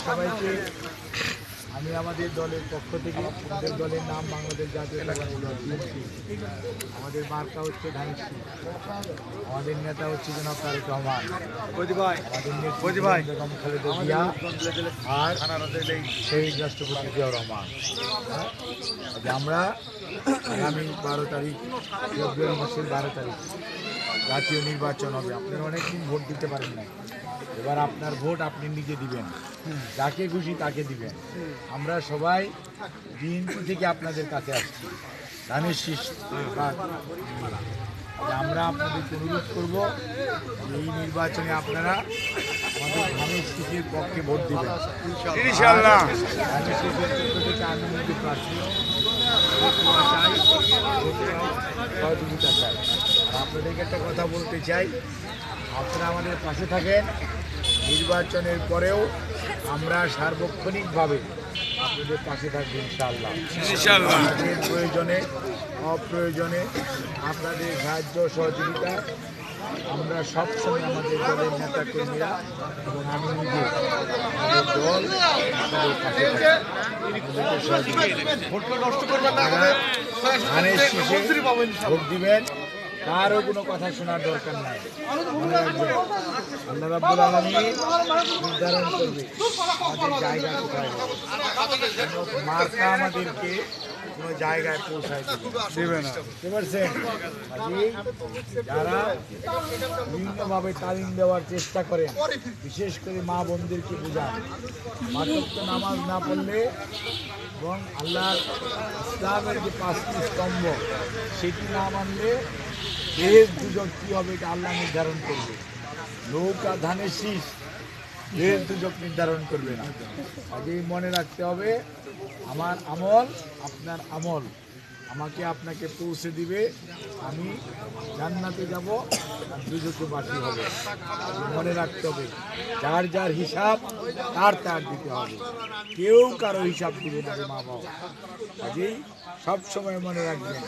সবাইকে আমি আমাদের দলের পক্ষ থেকে আমাদের দলের নাম বাংলাদেশ জাতীয় আমাদের মার্কা হচ্ছে ধানেশ্বরী আমাদের নেতা হচ্ছে জনাব তারেক রহমান। আমাদের নেত্রী বেগম খালেদা জিয়া আর শহীদ রাষ্ট্রপতি জিয়াউর রহমান? আমরা আগামী বারো তারিখ ফেব্রুয়ারি মাসের বারো তারিখ। জাতীয় নির্বাচন হবে। আপনারা অনেকদিন ভোট দিতে পারেন না এবার আপনার ভোট আপনি নিজে দিবেন। যাকে খুশি তাকে দিবেন। আমরা সবাই বিএনপি থেকে আপনাদের কাছে আসছি। ধানের শীষ আমরা আপনাদেরকে অনুরোধ করব এই নির্বাচনে আপনারা আমাদের শীষের পক্ষে ভোট ভোট সহযোগিতা চাই আপনাদেরকে একটা কথা বলতে চাই। আপনারা আমাদের পাশে থাকেন। নির্বাচনের পরেও আমরা সার্বক্ষণিকভাবে আপনাদের পাশে থাকব আপনাদের প্রয়োজনে অপ্রয়োজনে আপনাদের সাহায্য সহযোগিতা আমরা সবসময় আমাদের দলের নেতা কর্মীরা এবং আমি নিজে দল ভোট দিবেন কারও কোনো কথা শোনার দরকার নাই। আল্লাহ রাব্বুল আলামিন নির্ধারণ করবে আমাদের জায়গা কোথায়। মার্কা আমাদেরকে কোনো জায়গায় পৌঁছায় দেবে না। বুঝতে যারা বিভিন্নভাবে তালিম দেওয়ার চেষ্টা করে বিশেষ করে মা বোনদেরকে বোঝান মাতৃত্ব নামাজ না পড়লে এবং আল্লাহর ইসলামের যে পাঁচটি স্তম্ভ সেটি না মানলে দেহের দুজন কী হবে আল্লাহ নির্ধারণ করবে। নৌকা ধানের শীষ দেহের দুজক নির্ধারণ করবে না। কাজেই মনে রাখতে হবে, আমার আমল আপনার আমল। আমাকে আপনাকে পৌঁছে দিবে, আমি জান্নাতে যাব, আর দুজকে বাকি হবে। মনে রাখতে হবে, যার যার হিসাব, তার তার দিতে হবে। কেউ কারও হিসাব দিবে না মা বাবা। কাজেই সবসময় মনে রাখবেন